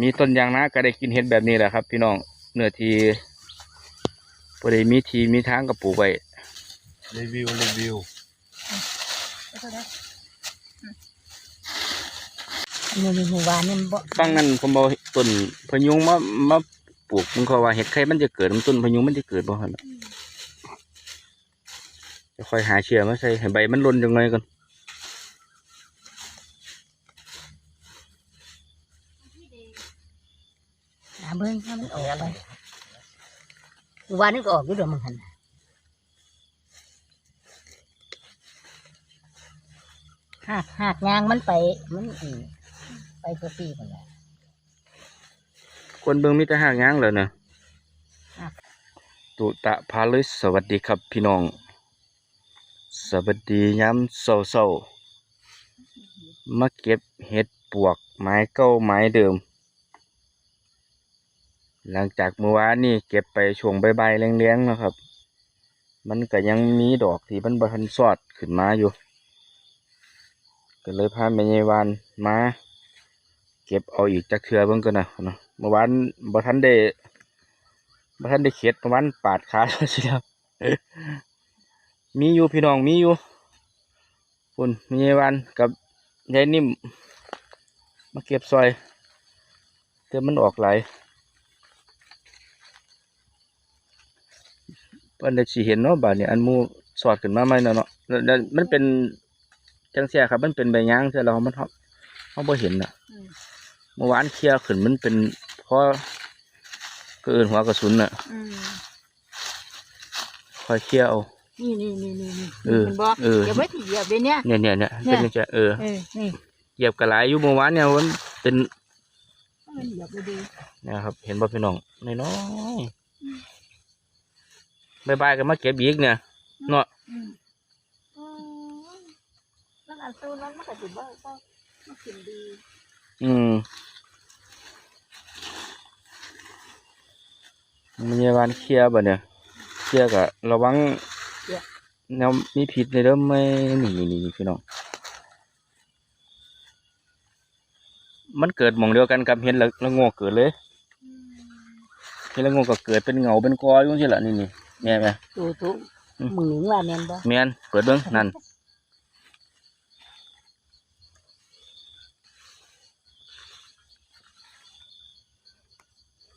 มีต้นยางนาก็ได้กินเห็ดแบบนี้แหละครับ พี่น้องเนื้อทีพอได้มีทีมีทางกับปลูกไว้รีวิวรีวิวนี่นี่หมู่บ้านนี่บ่ฟังนั้นผมบอกต้นพะยุงมามาปลูกมันเขาว่าเห็ดไข่มันจะเกิดมันต้นพะยุงมันจะเกิดบ่ฮะจะค่อยหาเชื้อมาใส่ให้ใบมันหล่นจังไงก่อน เบิ่งถ้ามันออกอะไรหมู่บ้านนี่ก็ออกอยู่เดอกมันหั่นน่ะหากหากยางมันไป มันอือไปตัวปีพุ่นแหละคนเบิ่งมีแต่หางยางเลยนอะตุตะพาลิสสวัสดีครับพี่น้อง สวัสดีย้ำเศร้าๆมาเก็บเห็ดปวกไม้เก้าไม้เดิม หลังจากเมื่อวานนี่เก็บไปช่วงใบายๆแรงๆนะครับ มันก็ยังมีดอกที่มันบทันสอดขึ้นมาอยู่ ก็เลยพาแม่ยวานมา เก็บเอาอีกจักเทือเบิ่งก่อนนะเนาะเมื่อวานบ่ทันได้บทันได้เข็ดเมื่อวานปาดขาสิครับมีอยู่พี่น้องมีอยู่คุณมียายวานกับยายนิ่มมาเก็บซอยเดี๋ยวมันออกหลาย เพิ่นได้สิเห็นเนาะบาดนี้อันหมูสอดขึ้นมาใหม่แล้วเนาะแล้วแล้วมันเป็นจังเสียครับ มันเป็นใบยางเสียแล้วมันเฮาเฮาบ่เห็นน่ะอืม เมื่อวานเคลียร์ขึ้นมันเป็นเพราะก็เอินหัวกระสุนน่ะอืมคอยเคลียร์เอา นี่นี่นี่นี่นี่เออห็นบ่เออ เดี๋ยวไม่ถีเหยียบเลยเนี่ย เนี่ยเนี่ยเนี่ยเนี่เป็นย จังจะเออเออนี่เหยียบกระไรอยู่เมื่อวานเนี่ยมันเป็นให้มันเหยียบดีนะครับ เห็นบ่พี่น้องน้อยๆ บายบายกันมาเก็บอีกเนี่ยเนาะๆอืมอืมนั่นอันตู้นั้นมันก็สิบ่ก็มันกินดี อืมมันยาบานเคลียร์บ่เนี่ยเคลียร์กะระวังแนวมีพิษในเด้อไม่นี่นี่นี่พี่น้อง มันเกิดหม่องเดียวกันกับเห็นละละโงกเกิดเลยอืมเห็นละโงกก็เกิดเป็นเงาเป็นกออยู่จังซี่ล่ะนี่นี่ แม่แม่ตูตุอืมมึงหนึ่งว่าแม่นบ่แม่นเปิดเบิ่งนั่น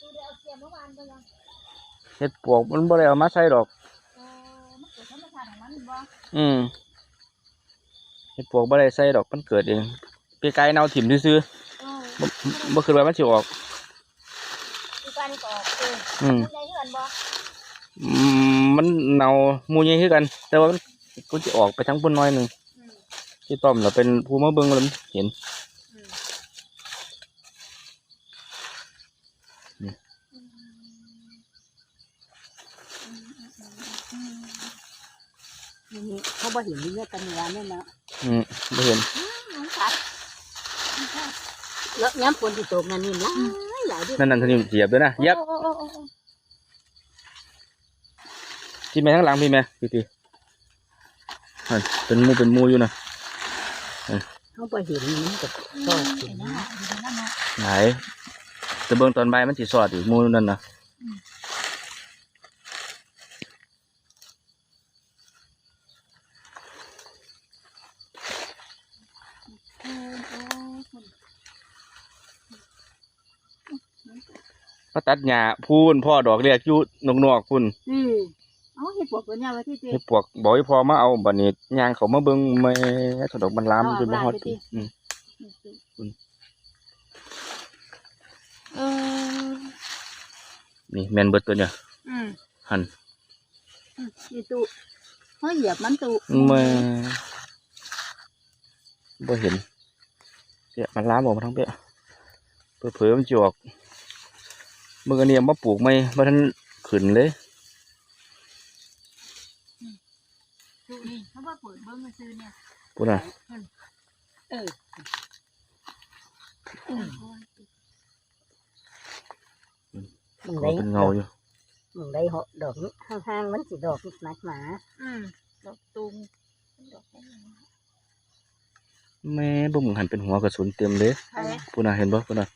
ตูได้เอาเสียเมื่อวานบ่ยังเฮ็ดปวกมันบ่ได้เอามาใส่ดอกเออมันเกิดธรรมชาติของมันบ่อืมเฮ็ดปวกบ่ได้ใส่ดอกมันเกิดเองปีกายเนาถิ่มซื่อเออๆบ่บ่คิดว่ามันสิออกคือการนี่ก็ออกเอออืม มันใหญ่เฮือนบ่อืมมันเนาหมู่ใหญ่คือกัน แต่ว่ามันก็สิออกไปทั้งพุ่นน้อยหนึงอืมที่ต้อมเราเป็นผู้มาเบิ่งแล้วมันเห็นอืมนี่นี่นี่เขาบ่เห็นนี่เนี่ยกันวานนั่นเนาะอืมบ่เห็นน้องสัตว์แล้วย้ำฝนที่ตกนั่นนี่หลายหลายด้วยนั่นนั่นเท่านี้เหยียบด้วยนะเหยียบ โอ้โอ้โอ้โอ้ที่แม่ข้างหลังพี่แม่พี่พี่นั่นเป็นมูเป็นมูอยู่นะเขาบ่เห็นมันก็ชอบเห็นนะไหนจะเบิ่งตอนใบมันสิสอดอีกหมู่นั่นนะมาตัดหญ้าพูนพ่อดอกเรียกอยู่นอกๆพุ่นอื เอาเห็ดปวกตัวเนี้ยไว้ที่เจ๊ให้พวกบอกให้พ่อมาเอาบัดนี้ย่างเขามาเบิ่งแม่ถดอกมันลามจนบ่ฮอดปีอืมคุณเออนี่แม่นเบิดตัวเนี่ยอืมหั่นอืมนี่ตู้เขาเหยียบมันตู้แม่บ่เห็นเปียมันลามออกมาทั้งเปียเผลอๆมันสิออกมื้ออันนี้เอามาปลูกใหม่บ่ทันขึ้นเลย ตู้นี่เขาว่าเปิดเบิ้งมาซื้อเนี่ยพุ่นน่ะเอออืมมึงก็ได้เป็นเงาอยู่มึงได้เหาะดอกนี้ห่างๆมันสิดอกหนักหนาอืมดอกตุงดอกแม่บ่มึงหันเป็นหัวกระสุนเต็มเลยใช่พุ่นน่ะเห็นบ่พุ่นน่ะ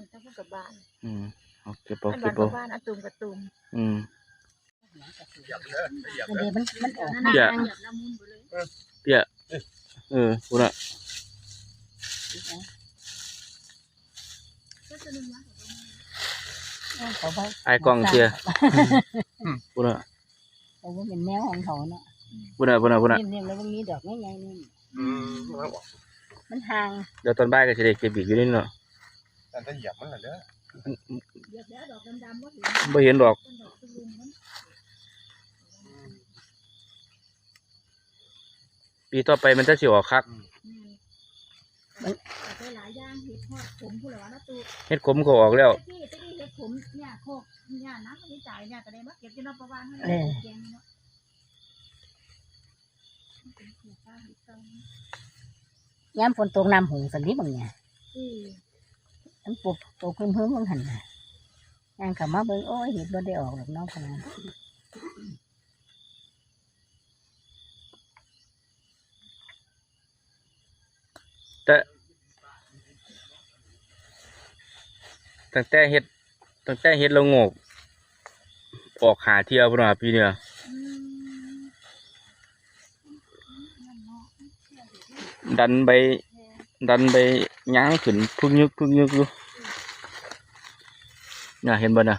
มันต้องพูดกับบ้านอืมเอาเก็บเอาอันเก็บ้าบเอานกับบ้านอาตุมกับตุมอืม มันเดี๋ยวมันมันออกเดี๋ยวหยับละมุนไปเลยเปียเออพูดละเขาไปไอ้กล้องเชียร์พูดละเขาว่าเป็นแนวของเขาเนาะพูดละพูดละพูดละนี่ๆแล้วมันมีดอกง่ายๆนี่อืมแล้วบอกมันห่างเดี๋ยวตอนบ่ายก็จะได้เก็บอีกอยู่นี่เนาะแต่ถ้าเหยียบมันเหรอเด้อเดี๋ยวดอกดำๆก็เห็นไม่เห็นดอก ต้นดอกตุลุมมัน ปีต่อไปมันจะสิออกคักมันไปหลายอย่างเห็ดทอดผมผู้ละวันละตูเฮ็ดขมก็ออกแล้ว ที่ที่เห็ดผมเนี่ยโคกเนี่ยนะเขาไม่จ่ายเนี่ยก็ได้มาเก็บที่นอกประวานให้เออแกงเนาะย้ำฝนตกน้ำหงสันนิบางเนี่ยอืออันปุบตกเพิ่มเพิ่มบางหันน่ะย่างเขามาเบิ่งโอ้ยเห็ดบ่ได้ออกหรอกเน้องพนัน ตั้งแต่เฮ็ดตั้งแต่เฮ็ดละโงกออกหาเที่ยวพุ่นน่ะปีเนี่ยดันใบดันใบย่างขึ้นพึ่งยึกพึ่งยึกอยู่น่ะเห็นบ่น่ะ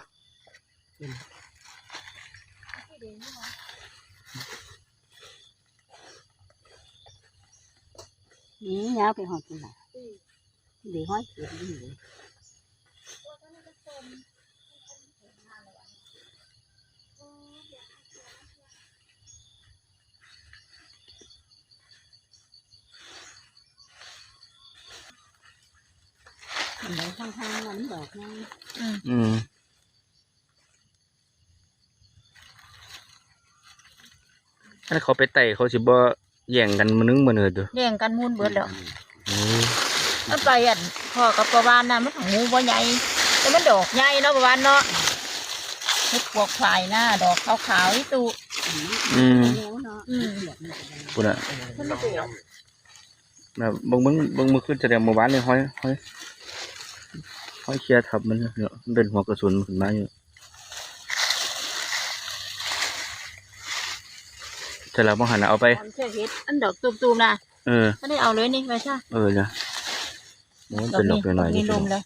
นี่ยาวไปหอดกินน่ะเดี๋ยวห้อยเก็บดี เลยอันไหนข้างๆมันดอกนั่งอืมถ้าเขาไปไต่เขาสิบ่แย่งกันมื้อนึงมื้อเนิดเด้อแย่งกันมูนเบิดแล้วโอ้ยมันไปอะพ่อกับประวานน่ะมันของงูบ่ใหญ่ แต่มันดอกใหญ่เนาะประวานเนาะเฮ็ดพวกควายหน้าดอกขาวๆนี่ตูอืมเลี้ยวเนาะอืมเสียบมันก็ได้พุ่นน่ะมันไม่เปลี่ยนแบบเบิ่งเบิ่งเบิ่งมื้อคืนแสดงเมื่อวานนี่ห้อยห้อยห้อยเคลียร์ทับมันเนาะมันเป็นหัวกระสุนขึ้นมาอยู่แต่เราบ่หันน่ะเอาไปตอนเชื่อเฮ็ดอันดอกตูมๆน่ะเออไม่ได้เอาเลยนี่ไปใช่เออจ้ะโอ้ยเป็นดอกหน่อยๆมีนี่ลมเลย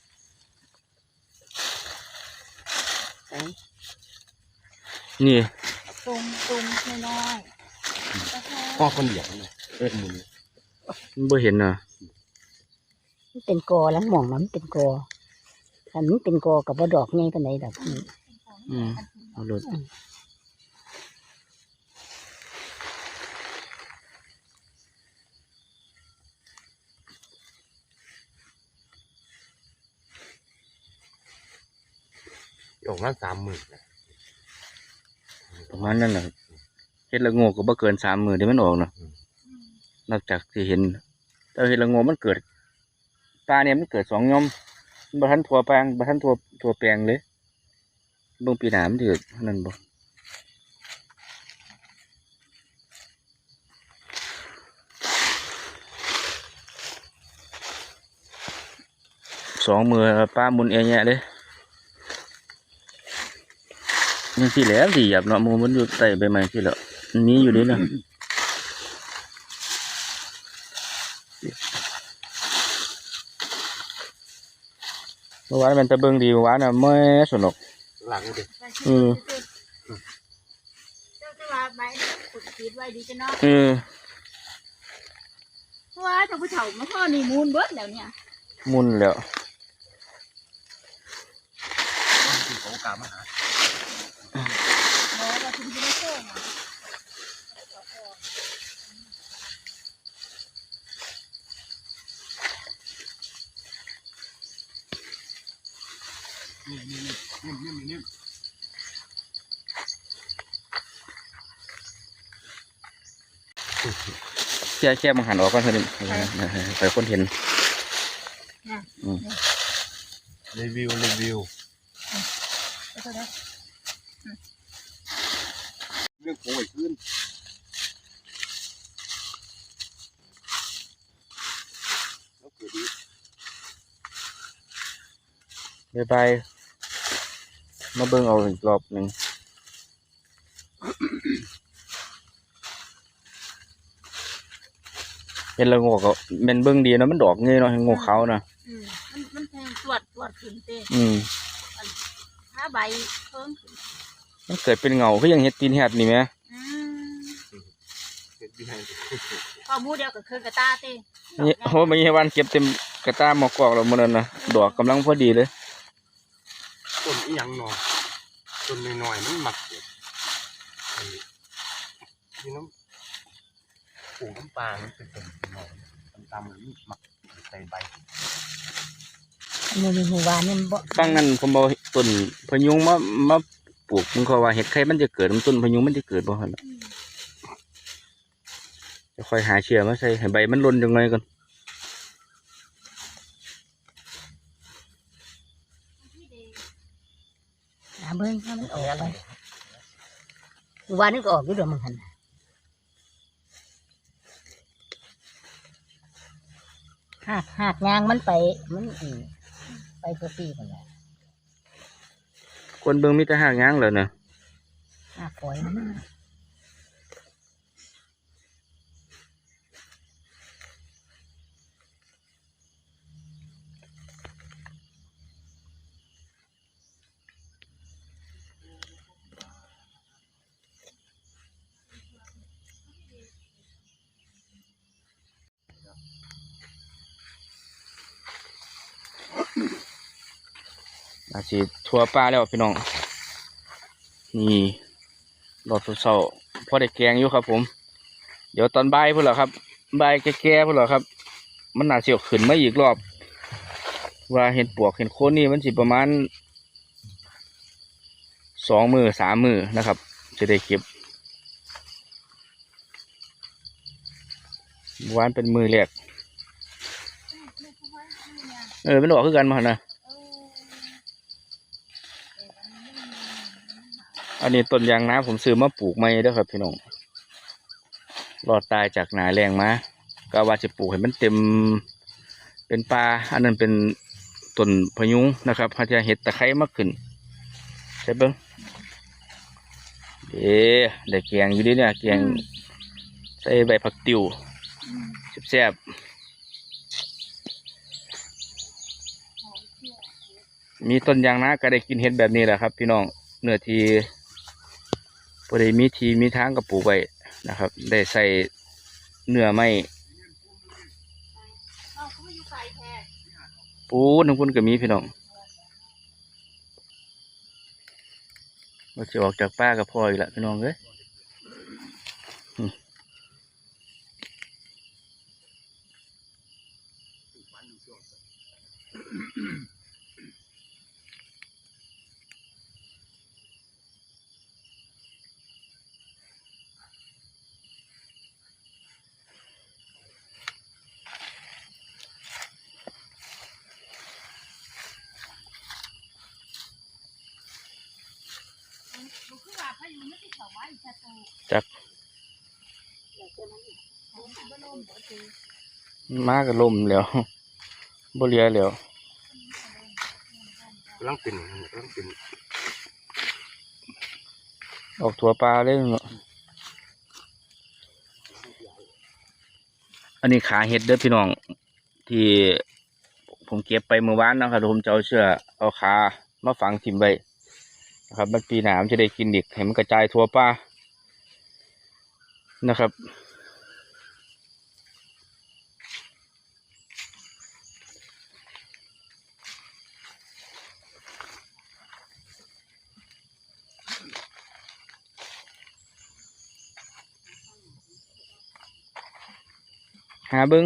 นี่ตุมตุมๆน้อยๆก็แค่พ่อคนเหยียบมันเลยเอิ้นมุนมันบ่เห็นน่ะมันเป็นกอแล้วหมองมันเป็นกอถ้ามันเป็นกอกับบ่ดอกไงปานใดดอกนี่อืมเอารถออกมาสามหมื่นนะ ประมาณนั้นน่ะเฮ็ดละโงกก็บ่เกินสามมื้อที่มันออกเนาะนอกจากที่เห็นแต่เฮ็ดละโงกมันเกิดปลาเนี่ยมันเกิดสองยอมมันบ่ทันทั่วแปลงบ่ทันทั่วทั่วแปลงเลยเบิ่งปีหนามันสิเกิดนั่นบ่สองมือปลามุนเอแยะเลย ยังสิแหล้วสิหยับเนาะหมูมันอยู่ใต้ใบไม้สิแล้วมันมีอยู่นี่นะเมื่อวานมันตะเบิงดีเมื่อวานน่ะแม่สนุกหลังดิเออเจ้าจะว่าใบขุดขีดไว้ดีจะเนาะเออเพราะว่าเจ้าผู้เฒ่ามาพ่อนี่มูลเบิดแล้วเนี่ยหมุนแล้วคือเขากามาหา หมอว่าคุณจะได้โชคอ่นิ่นิ่นิ่นิ่นิ่แค่แค่มังหันออกก่อนเถอะนี่ไปคนเห็นรีวิวรีวิว แล้วก็ได้ เรื่องโอ้ยขึ้นแล้วเกิดดี บายบาย มาเบิ่งเอาอีกรอบหนึ่งเห็นและงวก็แม่นเบิ่งดีเนาะมันดอกเงยเนาะให้งวเขานะอืมมันมันแทงตรวจตรวจขึ้นเต้อืมถ้าใบเพิ่มขึ้นมันเกิดเป็นเงาคือยังเฮ็ดตีนเฮ็ดนี่แหมอืมเห็ดดีให้พอหมูเดียวกับคือกระตาเต้นี่โหไม่ใช่วันเก็บเต็มกระตาหมอกกอกแล้วมื้อนั้นน่ะดอกกำลังพอดีเลย ต้นอีหยังหนอต้นน้อยๆมันหมักเก็บไอ้นี่น้ำปูน้ำปลามันเป็นต้นน้อยตามๆมันหมักใส่ใบอันนี้มีหมู่บ้านนี่มันบ่ฟังนั้นผมเอาต้นพะยุงมามาปลูกมันเขาว่าเห็ดไข่มันจะเกิดมันต้นพะยุงมันจะเกิดบ่หั่นน่ะจะค่อยหาเชื้อมาใส่ให้ใบมันร่นจังหน่อยก่อน เบิ่งถ้ามันออกอะไรวันนี้ก็ออกอยู่ดอกมันหั่นหากหากยางมันไป มันอือไปตัวปีกันแหละคนเบิ่งมีแต่หากยางแล้วน่ะหากปล่อยมัน อาสิทั่วป้าแล้วพี่น้อง นี่รอดเศร้าๆพอได้แกงอยู่ครับ ผม เดี๋ยวตอนบ่ายพุ่นเหรอครับบ่ายแก่ๆพุ่นเหรอครับ มันน่าเสียวขึ้นมาอีกรอบ ว่าเห็นปวกเห็นโคนนี่มันสิประมาณสองมือสามมือนะครับ จะได้เก็บวานเป็นมือแรกเออเป็นดอกคือกันมาหั่นนะ อันนี้ต้นยางนาผมซื้อมาปลูกใหม่ด้ครับพี่น้องรอดตายจากหนาแรงมาก็ว่าจะปลูกให้มันเต็ม เป็นปลาอันนั้นเป็นต้นพะยุงนะครับพาจะเห็ดตะไคร้มาขึ้นใช่เบิ้งเอ๊ได้แกงอยู่ดิเนี่ยแกงใส่ใบผักติวแซ่บมีต้นยางนาก็ได้กินเห็ดแบบนี้แหละครับ พี่น้องเนื้อที่ พอได้มีทีมีทางกับปลูกไว้นะครับ ได้ใส่เนื้อไม่เอาเขาไม่อยู่ไกลแท้ปูทั้งคุณก็มีพี่น้องเราจะออกจากป้ากับพ่ออีกและพี่น้องเอ้ย จักมากับลมแล้วบ่เหลียแล้วกำลังเป็นกำลังเป็นออกถั่วปลาเลยเนาะอันนี้ขาเห็ดเด้อพี่น้อง ที่ผมเก็บไปเมื่อวานนะครับผมจะเอาเชือกเอาขามาฝังทิ่มไว้ นะครับ มันปีหนามจะได้กินดิกให้มันกระจายทั่วป้านะครับหาเบิ้ง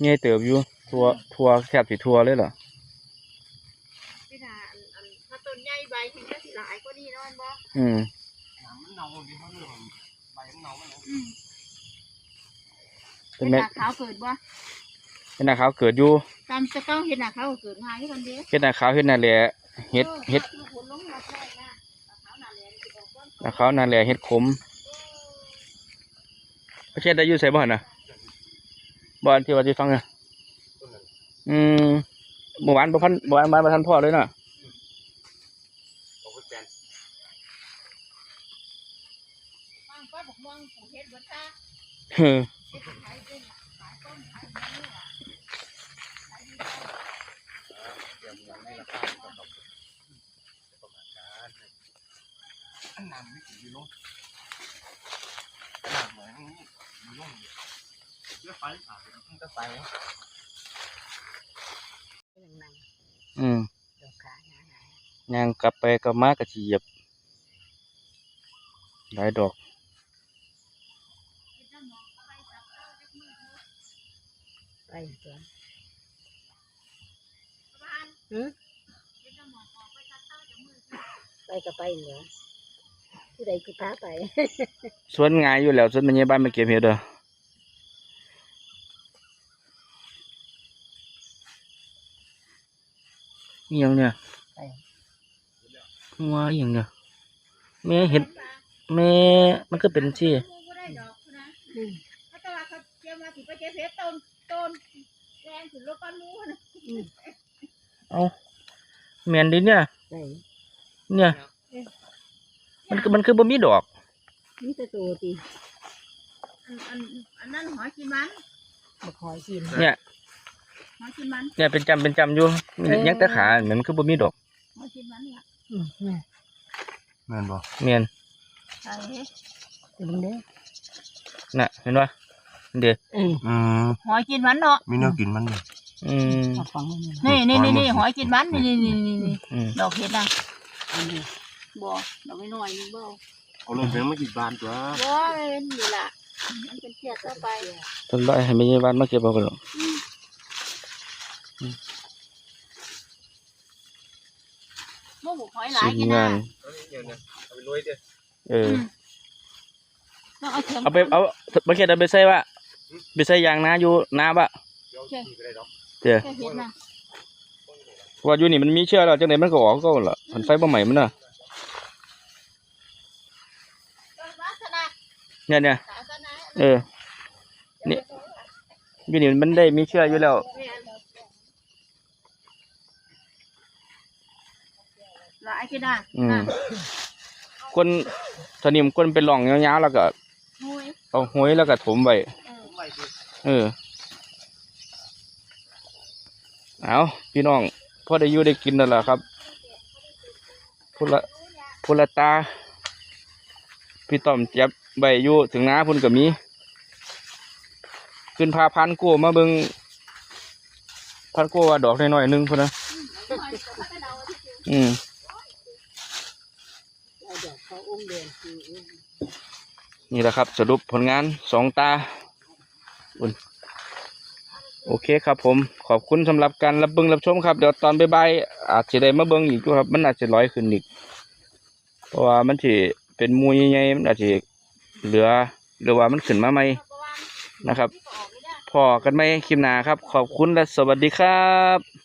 เงี้ยเติบอยู่ทัวทัวแคบสิทัวเลยเหรอพี่ดาอันอันถ้าต้นใหญ่ใบถึงจะสิหลายกว่านี้เนาะอันบ่อืมน้ำมันเน่าดิเพราะเรื่องใบมันเน่ามันเน่าอืมเป็นเป็นแม่ตาขาวเกิดบ่เห็ดหน้าขาวเกิดอยู่ตามสเก้าเห็นน่ะเขาเกิดง่ายที่คนเดียวเห็ดหน้าขาวเห็ดหน้าแหล่เห็ดเห็ดผลลงมาแรกนะเขาหนาแหลมสิบอกว่าหน้าขาวหน้าแหล่เห็ดขมประเทศได้อยู่ใส่บ่อนนะ บ่อนที่ว่าที่ฟังนะต้นนั้นอืมเมื่อวานบ่พันเมื่อวานมาบ่ทันพ่อเลยน่ะเอาไปแปลนฟังป้าบอกม่วงผูเฮ็ดเบิดค่ะเฮ้อเฮ็ดขายเป็นขายต้นขายเนื้อเตรียมยังให้ราคาก่อนครับประมาณการอันน้ำไม่ถึงอยู่ลงน้ำเหมือนอยู่ลง เยอะไปอะมันจะไปเนาะนั่งอืมๆดอกขาหนาย่างกลับไปกลับมากระเหยียบ หลายดอกๆไปตัวบ้านหือเฮ็ดน้ำหมอกออกไปตัดเต้าจากมือไปก็ไปเหลือผู้ใดคือพาไป สวนงายอยู่แล้วสวนมันยังบ้านมาเก็บเห็ดเด้อ นี่ยังเนี่ยไปว่าอหย่างเนี่ยแม่เห็ดแม่มันก็เป็นที่บ่ได้ดอกนะอืมเขาแต่ว่าเขาเตรียมมาสิไปเก็บเฮ็ดต้นต้นแรงถึงรถก้อนหมูนะเอาแมนดิเนี่ยไปเนี่ย มันคือมันคือบ่มีดอกนี่จะตัวตีอันอันอันนั้นหอยกินมันมาคอยกินเนี่ย หอยกินมันเนี่ยเป็นจำเป็นจำอยู่เออยังแต่ขามันคือบ่มีดอกหอยกินมันล่ะอืมน่ะแม่นบ่แม่นใช่เดี๋ยวมึงเด้อน่ะเห็นปะเดี๋ยวอืมอืมหอยกินมันเนาะมีแนวกินมันเลยอืมเอาฟังมันนี่นี่นี่นี่หอยกินมันนี่นี่นี่นี่นี่อืมดอกเห็ดนะอันนี้บ่ดอกไม่น้อยนี่บ่เอาลงเพียงไม่กี่บานตัวบ่เป็นนี่ล่ะมันเป็นเทียดต่อไปต้นร้อยให้แม่ยายบ้านมาเก็บเอากันหรอก หมูบุกหอยหลายทีกินมนะงานเอาไปรวยเด้อเออ ต้องเอาเข็มเอาไปเอาบ่เข็ดเอาไปใส่ว่าไปใส่ยางนาอยู่นาบะเดี๋ยวขี่ก็ได้ดอกเดี๋ยวแค่เห็ดนะว่าอยู่นี่มันมีเชื้อแล้วจังไดมันก็ออกก็ล่ะมันไฟบ่ใหม่มันน่ะลักษณะเนี่ยเนี่ยศาสนาเออ นี่อยู่นี่มันได้มีเชื้ออยู่แล้วหลายกินนะอืมคนสนิมคนเป็นร่องยาวๆแล้วก็หอยเอาห้อยแล้วก็ถมไว้ไล่สิเออ เอาพี่น้องพอได้อยู่ได้กินนั่นแหละครับพุละพุละตา พี่ต้อมเจ็บใบอยู่ถึงน้าพุ่นก็มี ขึ้นพาพันกู้มาเบิงพันกู้ว่าดอกน้อยๆหนึงพุ่นนะ อืม เอาดอกเขาอุ้มเดือ นี่แหละครับ สรุปผลงานสองตาอุ่นโอเคครับผมขอบคุณสำหรับการรับเบิงรับชมครับ เดี๋ยวตอนบ่ายๆอาจจะได้มาเบิงอีกครับ มันอาจจะร้อยขึ้นอีก เพราะว่ามันที่เป็นมูใหญ่ๆมันอาจจะเหลือหรือว่ามันขึ้นมาใหมนะครับพอกันไหมคลิปหนาครับ ขอบคุณและสวัสดีครับ